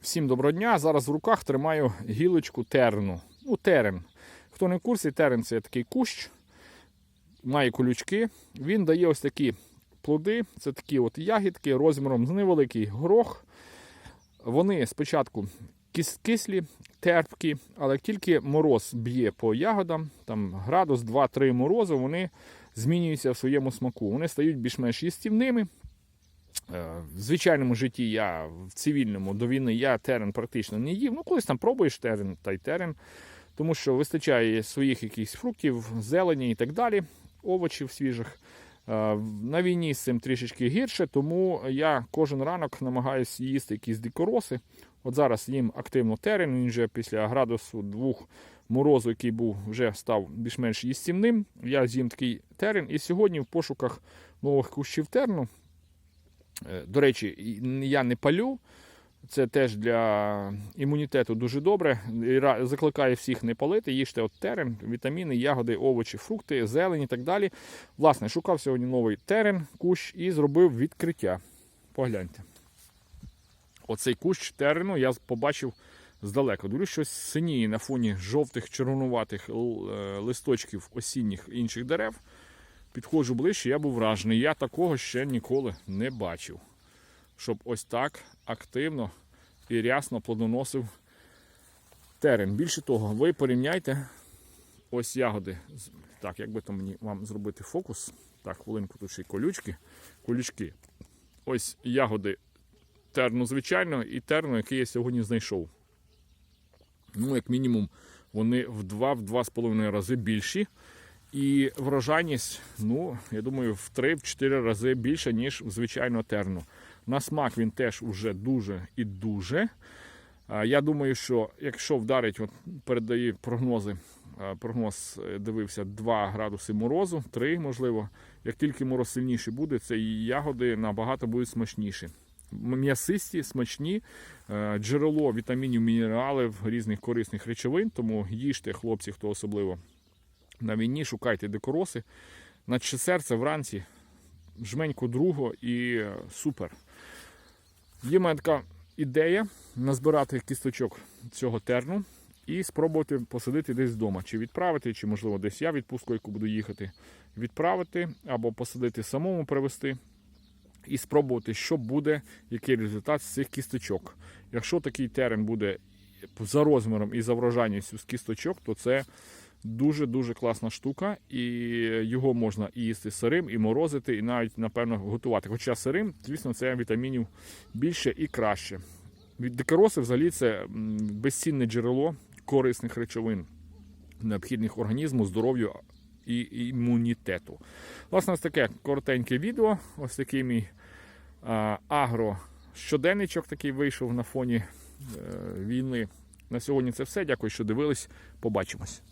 Всім доброго дня. Зараз в руках тримаю гілочку терну. Ну, терен. Хто не в курсі, терен це такий кущ, має колючки. Він дає ось такі плоди. Це такі от ягідки розміром з невеликий горох. Вони спочатку кис- кислі, терпкі, але тільки мороз б'є по ягодам, там градус 2-3 морозу, вони змінюються в своєму смаку. Вони стають більш-менш їстівними. Е, В звичайному житті я в цивільному до війни я терен практично не їв. Ну, колись там пробуєш терен та й терен, тому що вистачає своїх якихось фруктів, зелені і так далі, овочів свіжих. Е, На війні з цим трішечки гірше, тому я кожен ранок намагаюся їсти якісь дикороси. От зараз їм активно терен, він вже після градусу двох морозу, який був, вже став більш-менш їстівним. Я з'їм такий терен. І сьогодні в пошуках нових кущів терну До речі, я не палю. Це теж для імунітету дуже добре. Закликаю всіх не палити, їжте от терен, вітаміни, ягоди, овочі, фрукти, зелень і так далі. Власне, шукав сьогодні новий терен, кущ і зробив відкриття. Погляньте. Оцей кущ терену я побачив здалека. Дивлюсь, щось синіє на фоні жовтих червонуватих е, листочків осінніх інших дерев. Підходжу ближче, я був вражений. Я такого ще ніколи не бачив. Щоб ось так активно і рясно плодоносив терен. Більше того, ви порівняйте ось ягоди. Так, як би то мені вам зробити фокус. Так, хвилинку тут ще й колючки. Колючки. Ось ягоди терну звичайно і терну, який я сьогодні знайшов. Ну, як мінімум, вони в 2-2,5 рази більші. І врожайність, ну, я думаю, в 3-4 рази більше, ніж в звичайного терну. На смак він теж уже дуже і дуже. Я думаю, що якщо вдарить, от передаю прогнози, прогноз е, дивився 2 градуси морозу, 3 можливо. Як тільки мороз сильніший буде, це і ягоди набагато будуть смачніші. М'ясисті, смачні, е, джерело вітамінів, мінералів, різних корисних речовин. Тому їжте, хлопці, хто особливо на війні, шукайте дикороси. Наче серце вранці, жменьку другого і е, супер. Є мене така ідея назбирати кісточок цього терну і спробувати посадити десь вдома. Чи відправити, чи, можливо, десь я відпустку, яку буду їхати, відправити або посадити самому привезти. І спробувати, що буде, який результат з цих кісточок. Якщо такий терен буде за розміром і за врожайністю з кісточок, то це дуже-дуже класна штука, і його можна і їсти сирим, і морозити, і навіть, напевно, готувати. Хоча сирим, звісно, це вітамінів більше і краще. Від взагалі це безцінне джерело корисних речовин, необхідних організму, здоров'ю і імунітету. Власне, ось таке коротеньке відео. Ось такий мій агро щоденничок такий вийшов на фоні е, війни. На сьогодні це все. Дякую, що дивились. Побачимось.